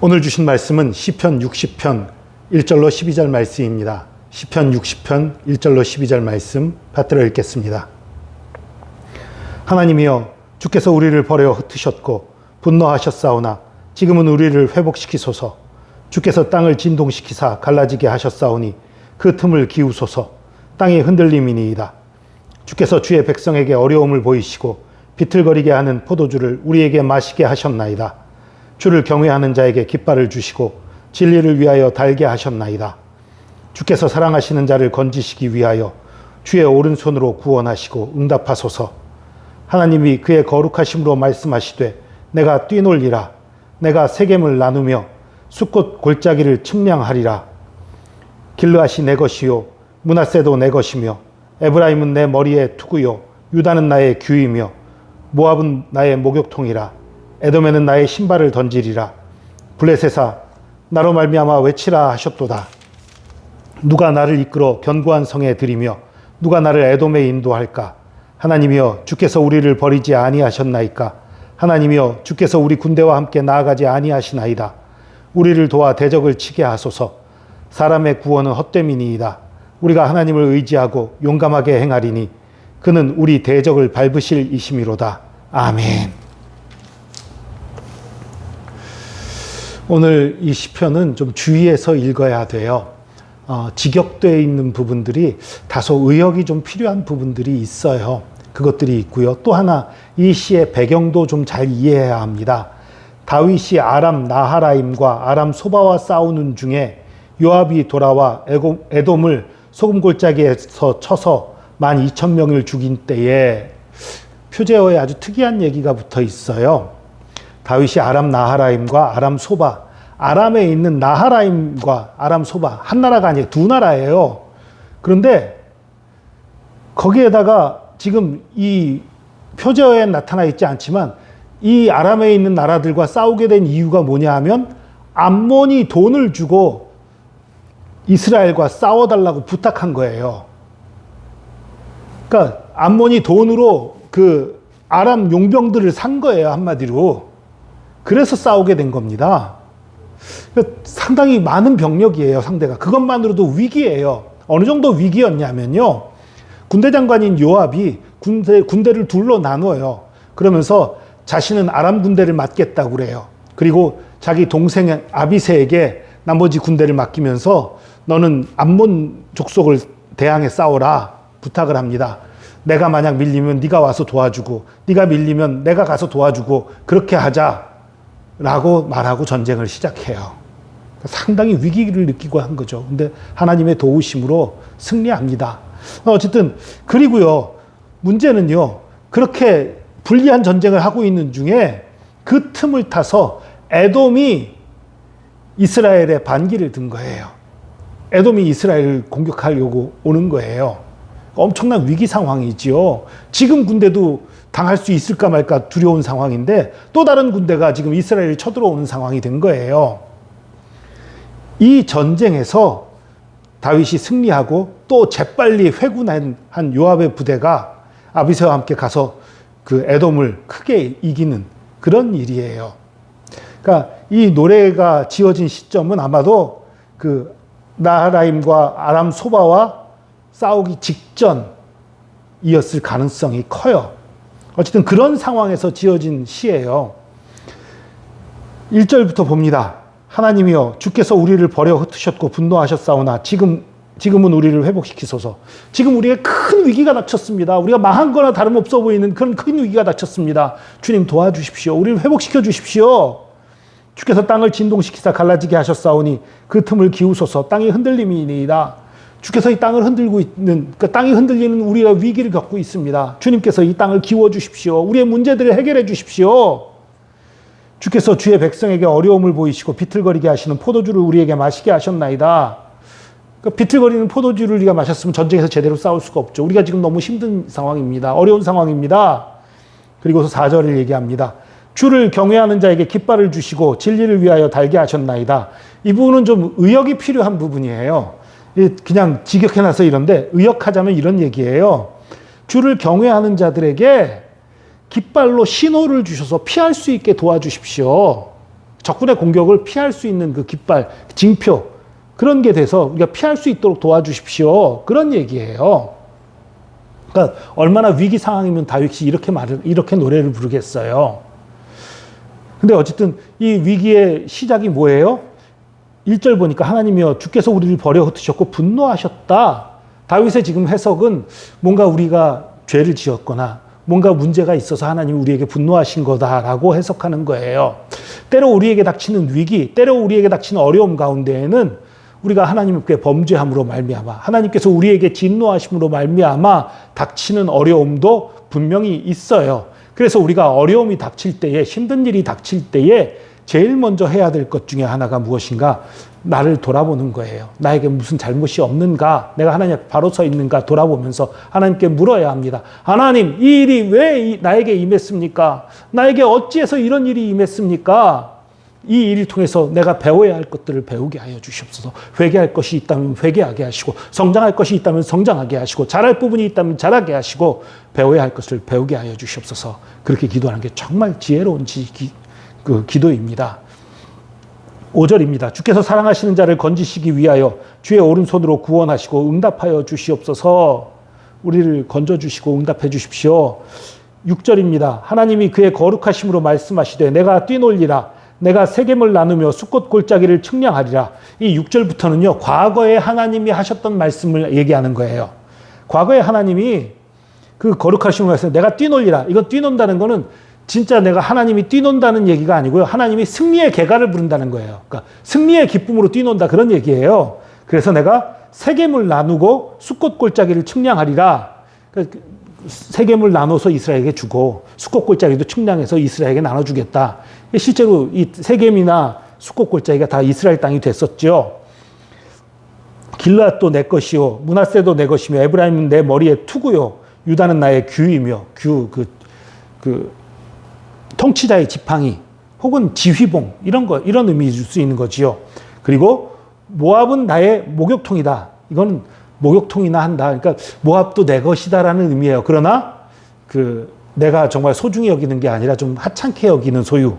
오늘 주신 말씀은 시편 60편 1절로 12절 말씀입니다. 시편 60편 1절로 12절 말씀 받들어 읽겠습니다. 하나님이여 주께서 우리를 버려 흩으셨고 분노하셨사오나 지금은 우리를 회복시키소서 주께서 땅을 진동시키사 갈라지게 하셨사오니 그 틈을 기우소서 땅이 흔들림이니이다. 주께서 주의 백성에게 어려움을 보이시고 비틀거리게 하는 포도주를 우리에게 마시게 하셨나이다. 주를 경외하는 자에게 깃발을 주시고 진리를 위하여 달게 하셨나이다. 주께서 사랑하시는 자를 건지시기 위하여 주의 오른손으로 구원하시고 응답하소서. 하나님이 그의 거룩하심으로 말씀하시되 내가 뛰놀리라. 내가 세겜을 나누며 숲꽃 골짜기를 측량하리라. 길르앗이 내 것이요 문하세도 내 것이며 에브라임은 내 머리에 투구요 유다는 나의 규이며 모압은 나의 목욕통이라 에돔에는 나의 신발을 던지리라. 블레셋아 나로 말미암아 외치라 하셨도다. 누가 나를 이끌어 견고한 성에 들이며 누가 나를 에돔에 인도할까? 하나님이여 주께서 우리를 버리지 아니하셨나이까? 하나님이여 주께서 우리 군대와 함께 나아가지 아니하시나이다. 우리를 도와 대적을 치게 하소서. 사람의 구원은 헛됨이니이다. 우리가 하나님을 의지하고 용감하게 행하리니 그는 우리 대적을 밟으실 이심이로다. 아멘. 오늘 이 시편은 좀 주의해서 읽어야 돼요. 어, 직역되어 있는 부분들이 다소 의역이 좀 필요한 부분들이 있어요. 그것들이 있고요. 또 하나 이 시의 배경도 좀 잘 이해해야 합니다. 다윗이 아람 나하라임과 아람 소바와 싸우는 중에 요압이 돌아와 에돔을 소금 골짜기에서 쳐서 만 이천 명을 죽인 때에 표제어에 아주 특이한 얘기가 붙어 있어요. 다윗이 아람 나하라임과 아람 소바, 아람에 있는 나하라임과 아람 소바 한 나라가 아니에요. 두 나라예요. 그런데 거기에다가 지금 이 표제어에 나타나 있지 않지만 이 아람에 있는 나라들과 싸우게 된 이유가 뭐냐 하면 암몬이 돈을 주고 이스라엘과 싸워달라고 부탁한 거예요. 그러니까 암몬이 돈으로 그 아람 용병들을 산 거예요 한마디로. 그래서 싸우게 된 겁니다. 그러니까 상당히 많은 병력이에요 상대가. 그것만으로도 위기예요. 어느 정도 위기였냐면요. 군대 장관인 요압이 군대 군대를 둘로 나눠요. 그러면서 자신은 아람 군대를 맡겠다고 그래요. 그리고 자기 동생 아비세에게 나머지 군대를 맡기면서 너는 암몬 족속을 대항해 싸워라 부탁을 합니다. 내가 만약 밀리면 네가 와서 도와주고 네가 밀리면 내가 가서 도와주고 그렇게 하자 라고 말하고 전쟁을 시작해요. 상당히 위기를 느끼고 한 거죠. 근데 하나님의 도우심으로 승리합니다. 어쨌든 그리고요. 문제는요. 그렇게 불리한 전쟁을 하고 있는 중에 그 틈을 타서 에돔이 이스라엘에 반기를 든 거예요. 에돔이 이스라엘을 공격하려고 오는 거예요. 엄청난 위기 상황이지요. 지금 군대도 당할 수 있을까 말까 두려운 상황인데 또 다른 군대가 지금 이스라엘을 쳐들어오는 상황이 된 거예요. 이 전쟁에서 다윗이 승리하고 또 재빨리 회군한 한 요압의 부대가 아비세와 함께 가서 그 에돔을 크게 이기는 그런 일이에요. 그러니까 이 노래가 지어진 시점은 아마도 그 나하라임과 아람 소바와 싸우기 직전이었을 가능성이 커요. 어쨌든 그런 상황에서 지어진 시예요. 1절부터 봅니다. 하나님이여 주께서 우리를 버려 흩으셨고 분노하셨사오나 지금 지금은 우리를 회복시키소서. 지금 우리에게 큰 위기가 닥쳤습니다. 우리가 망한 거나 다름없어 보이는 그런 큰 위기가 닥쳤습니다. 주님 도와주십시오. 우리를 회복시켜 주십시오. 주께서 땅을 진동시키사 갈라지게 하셨사오니 그 틈을 기우소서 땅이 흔들림이니이다. 주께서 이 땅을 흔들고 있는 그 땅이 흔들리는 우리가 위기를 겪고 있습니다. 주님께서 이 땅을 기워 주십시오. 우리의 문제들을 해결해 주십시오. 주께서 주의 백성에게 어려움을 보이시고 비틀거리게 하시는 포도주를 우리에게 마시게 하셨나이다. 그 비틀거리는 포도주를 우리가 마셨으면 전쟁에서 제대로 싸울 수가 없죠. 우리가 지금 너무 힘든 상황입니다. 어려운 상황입니다. 그리고서 4절을 얘기합니다. 주를 경외하는 자에게 깃발을 주시고 진리를 위하여 달게 하셨나이다. 이 부분은 좀 의역이 필요한 부분이에요. 그냥 직역해놔서 이런데 의역하자면 이런 얘기예요. 주를 경외하는 자들에게 깃발로 신호를 주셔서 피할 수 있게 도와주십시오. 적군의 공격을 피할 수 있는 그 깃발, 징표 그런 게 돼서 우리가 피할 수 있도록 도와주십시오. 그런 얘기예요. 그러니까 얼마나 위기 상황이면 다윗이 이렇게 말을 이렇게 노래를 부르겠어요. 근데 어쨌든 이 위기의 시작이 뭐예요? 1절 보니까 하나님이여 주께서 우리를 버려 흩으셨고 분노하셨다. 다윗의 지금 해석은 뭔가 우리가 죄를 지었거나 뭔가 문제가 있어서 하나님이 우리에게 분노하신 거다라고 해석하는 거예요. 때로 우리에게 닥치는 위기, 때로 우리에게 닥치는 어려움 가운데에는 우리가 하나님께 범죄함으로 말미암아 하나님께서 우리에게 진노하심으로 말미암아 닥치는 어려움도 분명히 있어요. 그래서 우리가 어려움이 닥칠 때에 힘든 일이 닥칠 때에 제일 먼저 해야 될 것 중에 하나가 무엇인가? 나를 돌아보는 거예요. 나에게 무슨 잘못이 없는가? 내가 하나님 앞에 바로 서 있는가? 돌아보면서 하나님께 물어야 합니다. 하나님, 이 일이 왜 나에게 임했습니까? 나에게 어찌해서 이런 일이 임했습니까? 이 일을 통해서 내가 배워야 할 것들을 배우게 하여 주시옵소서. 회개할 것이 있다면 회개하게 하시고, 성장할 것이 있다면 성장하게 하시고, 잘할 부분이 있다면 잘하게 하시고, 배워야 할 것을 배우게 하여 주시옵소서. 그렇게 기도하는 게 정말 지혜로운 지, 기, 그 기도입니다. 5절입니다. 주께서 사랑하시는 자를 건지시기 위하여 주의 오른손으로 구원하시고 응답하여 주시옵소서. 우리를 건져 주시고 응답해 주십시오. 6절입니다. 하나님이 그의 거룩하심으로 말씀하시되 내가 뛰놀리라 내가 세겜을 나누며 수꽃 골짜기를 측량하리라. 이 6절부터는요. 과거에 하나님이 하셨던 말씀을 얘기하는 거예요. 과거에 하나님이 그 거룩하심을 말씀 내가 뛰놀리라. 이건 뛰논다는 거는 진짜 내가 하나님이 뛰논다는 얘기가 아니고요. 하나님이 승리의 개가를 부른다는 거예요. 그러니까 승리의 기쁨으로 뛰논다 그런 얘기예요. 그래서 내가 세겜을 나누고 수꽃 골짜기를 측량하리라. 그러니까 세겜을 나눠서 이스라엘에게 주고 수꽃 골짜기도 측량해서 이스라엘에게 나눠주겠다. 실제로 이 세겜이나 수꽃 골짜기가 다 이스라엘 땅이 됐었죠. 길앗도 내 것이요 문하세도 내 것이며 에브라임은 내 머리에 투구요 유다는 나의 규이며 규그 그 통치자의 지팡이 혹은 지휘봉 이런 거 이런 의미 줄수 있는 거지요. 그리고 모압은 나의 목욕통이다. 이건 목욕통이나 한다. 그러니까 모압도 내 것이다라는 의미예요. 그러나 그 내가 정말 소중히 여기는 게 아니라 좀 하찮게 여기는 소유.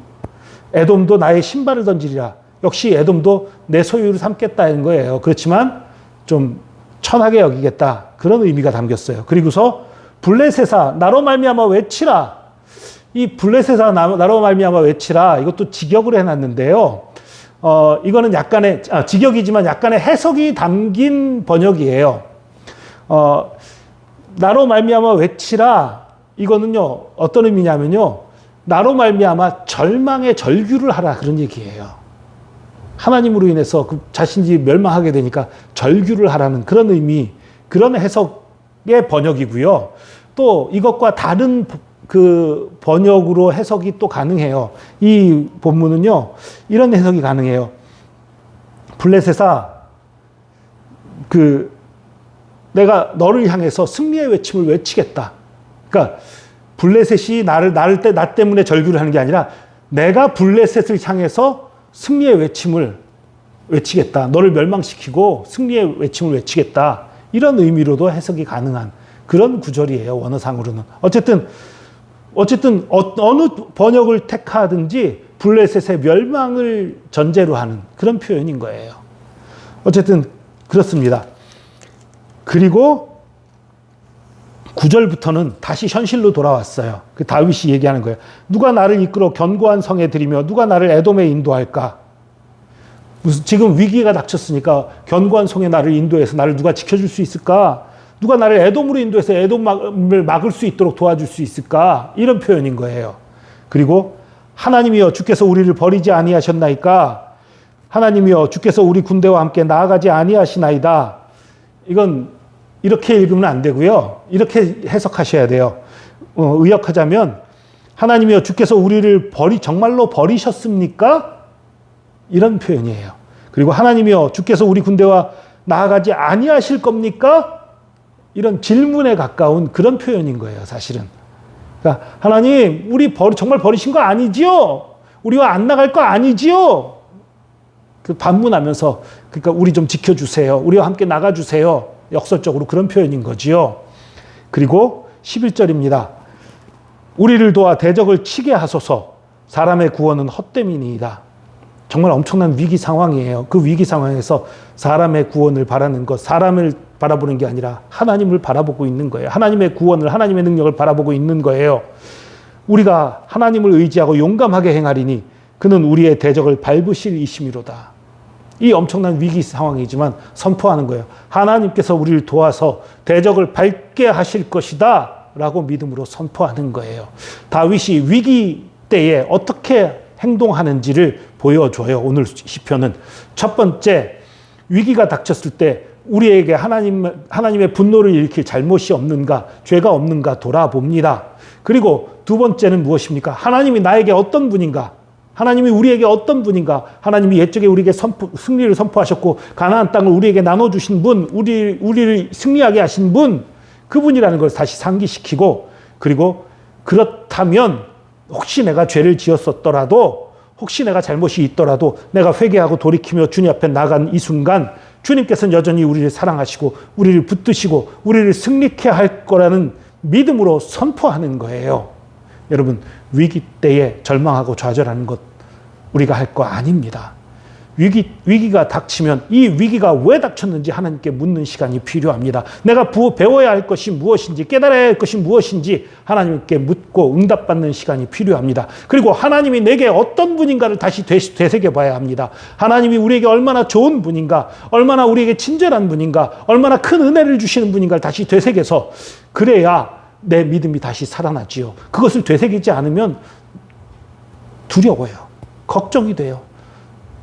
에돔도 나의 신발을 던지리라. 역시 에돔도 내 소유를 삼겠다는 거예요. 그렇지만 좀 천하게 여기겠다. 그런 의미가 담겼어요. 그리고서 블레세사 나로 말미암아 외치라. 이 블레셋아 나로 말미암아 외치라 이것도 직역을 해놨는데요. 어 이거는 약간의 아, 직역이지만 약간의 해석이 담긴 번역이에요. 어 나로 말미암아 외치라 이거는요 어떤 의미냐면요 나로 말미암아 절망의 절규를 하라 그런 얘기예요. 하나님으로 인해서 그 자신이 멸망하게 되니까 절규를 하라는 그런 의미 그런 해석의 번역이고요. 또 이것과 다른 그 번역으로 해석이 또 가능해요. 이 본문은요, 이런 해석이 가능해요. 블레셋아, 그, 내가 너를 향해서 승리의 외침을 외치겠다. 그러니까, 블레셋이 나를, 나를 때, 나 때문에 절규를 하는 게 아니라, 내가 블레셋을 향해서 승리의 외침을 외치겠다. 너를 멸망시키고 승리의 외침을 외치겠다. 이런 의미로도 해석이 가능한 그런 구절이에요. 원어상으로는. 어쨌든, 어쨌든 어, 느 번역을 택하든지 블레셋의 멸망을 전제로 하는 그런 표현인 거예요. 어쨌든 그렇습니다. 그리고 9절부터는 다시 현실로 돌아왔어요. 그 다윗이 얘기하는 거예요. 누가 나를 이끌어 견고한 성에 들이며 누가 나를 에돔에 인도할까? 무슨 지금 위기가 닥쳤으니까 견고한 성에 나를 인도해서 나를 누가 지켜줄 수 있을까? 누가 나를 애돔으로 인도해서 애돔을 막을 수 있도록 도와줄 수 있을까? 이런 표현인 거예요. 그리고 하나님이여 주께서 우리를 버리지 아니하셨나이까? 하나님이여 주께서 우리 군대와 함께 나아가지 아니하시나이다. 이건 이렇게 읽으면 안 되고요. 이렇게 해석하셔야 돼요. 어, 의역하자면 하나님이여 주께서 우리를 버리 정말로 버리셨습니까? 이런 표현이에요. 그리고 하나님이여 주께서 우리 군대와 나아가지 아니하실 겁니까? 이런 질문에 가까운 그런 표현인 거예요, 사실은. 그러니까 하나님, 우리 버리, 정말 버리신 거 아니지요? 우리와 안 나갈 거 아니지요? 그 반문하면서 그러니까 우리 좀 지켜주세요. 우리와 함께 나가주세요. 역설적으로 그런 표현인 거지요. 그리고 11절입니다. 우리를 도와 대적을 치게 하소서 사람의 구원은 헛됨이니이다. 정말 엄청난 위기 상황이에요. 그 위기 상황에서 사람의 구원을 바라는 것, 사람을 바라보는 게 아니라 하나님을 바라보고 있는 거예요. 하나님의 구원을, 하나님의 능력을 바라보고 있는 거예요. 우리가 하나님을 의지하고 용감하게 행하리니 그는 우리의 대적을 밟으실 이심이로다. 이 엄청난 위기 상황이지만 선포하는 거예요. 하나님께서 우리를 도와서 대적을 밟게 하실 것이다. 라고 믿음으로 선포하는 거예요. 다윗이 위기 때에 어떻게 행동하는지를 보여줘요. 오늘 시편은 첫 번째 위기가 닥쳤을 때 우리에게 하나님 하나님의 분노를 일으킬 잘못이 없는가, 죄가 없는가 돌아봅니다. 그리고 두 번째는 무엇입니까? 하나님이 나에게 어떤 분인가? 하나님이 우리에게 어떤 분인가? 하나님이 옛적에 우리에게 선포, 승리를 선포하셨고 가나안 땅을 우리에게 나눠 주신 분, 우리 우리를 승리하게 하신 분, 그분이라는 걸 다시 상기시키고 그리고 그렇다면 혹시 내가 죄를 지었었더라도 혹시 내가 잘못이 있더라도 내가 회개하고 돌이키며 주님 앞에 나간 이 순간 주님께서는 여전히 우리를 사랑하시고 우리를 붙드시고 우리를 승리케 할 거라는 믿음으로 선포하는 거예요. 여러분 위기 때에 절망하고 좌절하는 것 우리가 할 거 아닙니다. 위기, 위기가 닥치면 이 위기가 왜 닥쳤는지 하나님께 묻는 시간이 필요합니다. 내가 부, 배워야 할 것이 무엇인지, 깨달아야 할 것이 무엇인지 하나님께 묻고 응답받는 시간이 필요합니다. 그리고 하나님이 내게 어떤 분인가를 다시 되새겨 봐야 합니다. 하나님이 우리에게 얼마나 좋은 분인가, 얼마나 우리에게 친절한 분인가, 얼마나 큰 은혜를 주시는 분인가를 다시 되새겨서 그래야 내 믿음이 다시 살아나지요. 그것을 되새기지 않으면 두려워요. 걱정이 돼요.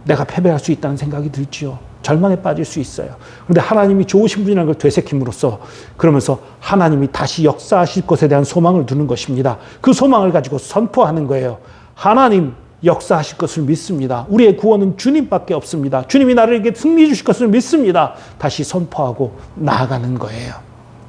내가 패배할 수 있다는 생각이 들지요. 절망에 빠질 수 있어요. 그런데 하나님이 좋으신 분이라는 걸 되새김으로써 그러면서 하나님이 다시 역사하실 것에 대한 소망을 두는 것입니다. 그 소망을 가지고 선포하는 거예요. 하나님 역사하실 것을 믿습니다. 우리의 구원은 주님밖에 없습니다. 주님이 나를 승리 주실 것을 믿습니다. 다시 선포하고 나아가는 거예요.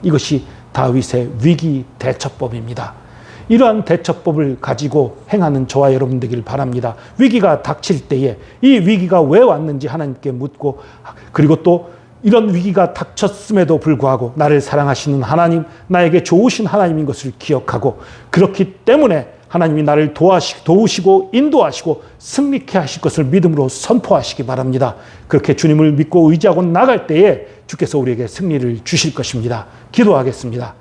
이것이 다윗의 위기 대처법입니다. 이러한 대처법을 가지고 행하는 저와 여러분 되기를 바랍니다. 위기가 닥칠 때에 이 위기가 왜 왔는지 하나님께 묻고 그리고 또 이런 위기가 닥쳤음에도 불구하고 나를 사랑하시는 하나님, 나에게 좋으신 하나님인 것을 기억하고 그렇기 때문에 하나님이 나를 도와시, 도우시고 인도하시고 승리케 하실 것을 믿음으로 선포하시기 바랍니다. 그렇게 주님을 믿고 의지하고 나갈 때에 주께서 우리에게 승리를 주실 것입니다. 기도하겠습니다.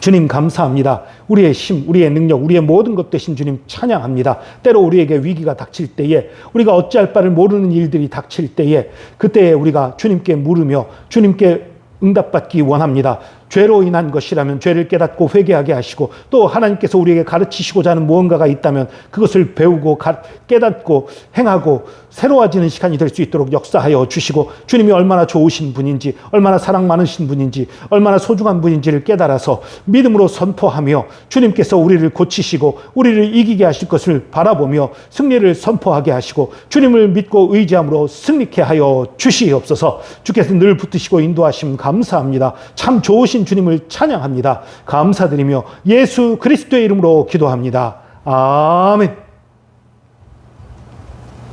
주님 감사합니다. 우리의 힘, 우리의 능력, 우리의 모든 것 되신 주님 찬양합니다. 때로 우리에게 위기가 닥칠 때에 우리가 어찌할 바를 모르는 일들이 닥칠 때에 그때에 우리가 주님께 물으며 주님께 응답받기 원합니다. 죄로 인한 것이라면 죄를 깨닫고 회개하게 하시고 또 하나님께서 우리에게 가르치시고자 하는 무언가가 있다면 그것을 배우고 깨닫고 행하고 새로워지는 시간이 될 수 있도록 역사하여 주시고 주님이 얼마나 좋으신 분인지 얼마나 사랑 많으신 분인지 얼마나 소중한 분인지를 깨달아서 믿음으로 선포하며 주님께서 우리를 고치시고 우리를 이기게 하실 것을 바라보며 승리를 선포하게 하시고 주님을 믿고 의지함으로 승리케 하여 주시옵소서 주께서 늘 붙드시고 인도하심 감사합니다. 참 좋으신 주님을 찬양합니다. 감사드리며 예수 그리스도의 이름으로 기도합니다. 아멘.